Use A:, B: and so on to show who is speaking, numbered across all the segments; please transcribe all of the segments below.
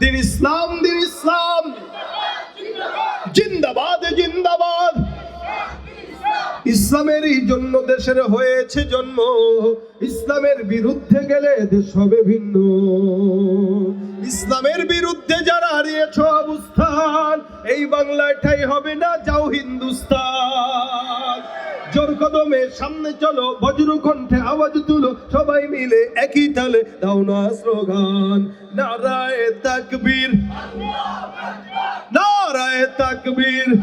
A: দিন ইসলাম দিন ইসলাম। জিন্দাবাদ জিন্দাবাদ। ইসলামেরই জন্য দেশের হয়েছে জন্ম। ইসলামের বিরুদ্ধে গেলে দেশ হবে ভিন্ন। ইসলামের বিরুদ্ধে যারা হারিয়েছ অবস্থান, এই বাংলাটাই হবে না, যাও হিন্দুস্তান। কদমে সামনে চলো, বজ্র কণ্ঠে আওয়াজ তুলো, সবাই মিলে একই তালে দাও না স্লোগান। নারায় তাকবীর। নারায় তাকবীর।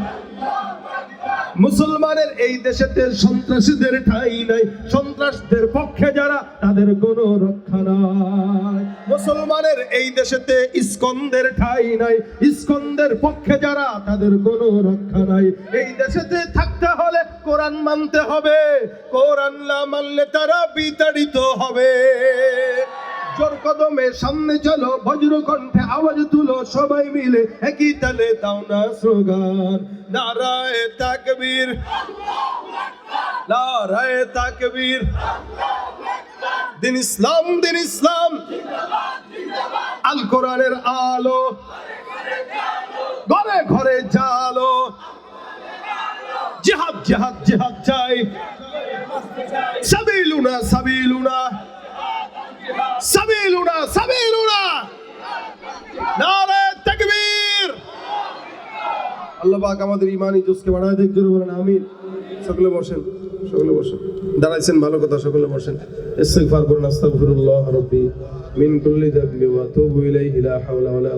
A: মুসলমানের এই দেশেতে সন্ত্রাসীদের ঠাই নাই। সন্ত্রাসদের পক্ষে যারা, তাদের কোনো রক্ষা নাই। মুসলমানের এই দেশেতে ইস্কন্দের ঠাই নাই। ইস্কন্দের পক্ষে যারা, তাদের কোনো রক্ষা নাই। এই দেশেতে থাকতে হলে কোরআন মানতে হবে। কোরআন না মানলে তারা বিতাড়িত হবে। জোর কদমে সামনে চলো, বজ্র কণ্ঠে আওয়াজ তুলো, সবাই মিলে একই তালে দাও না নারায় তাকবীর। নারায় তাকবীর। দিন ইসলাম দিন ইসলাম। আল কোরআনের আলো। ঘরে ঘরে জালো। জিহাদ জিহাদ চাই। সাবিলুনা সাবিলুনা। সাবিলুনা সাবিলুনা। নারে তাকবীর। আল্লাহ পাক আমাদের ইমানি জোসকে বাড়ায় দেখ জোরে বলেন, আমিন। সকলে বসেন সকলে বসেন। দাঁড়াইছেন, ভালো কথা, সকলে বসেন। ইস্তিগফার করুন, আস্তাগফিরুল্লাহ রাব্বি, মিন কুল্লি যামবি ওয়া তুবু ইলাইহি, লা হাওলা ওয়ালা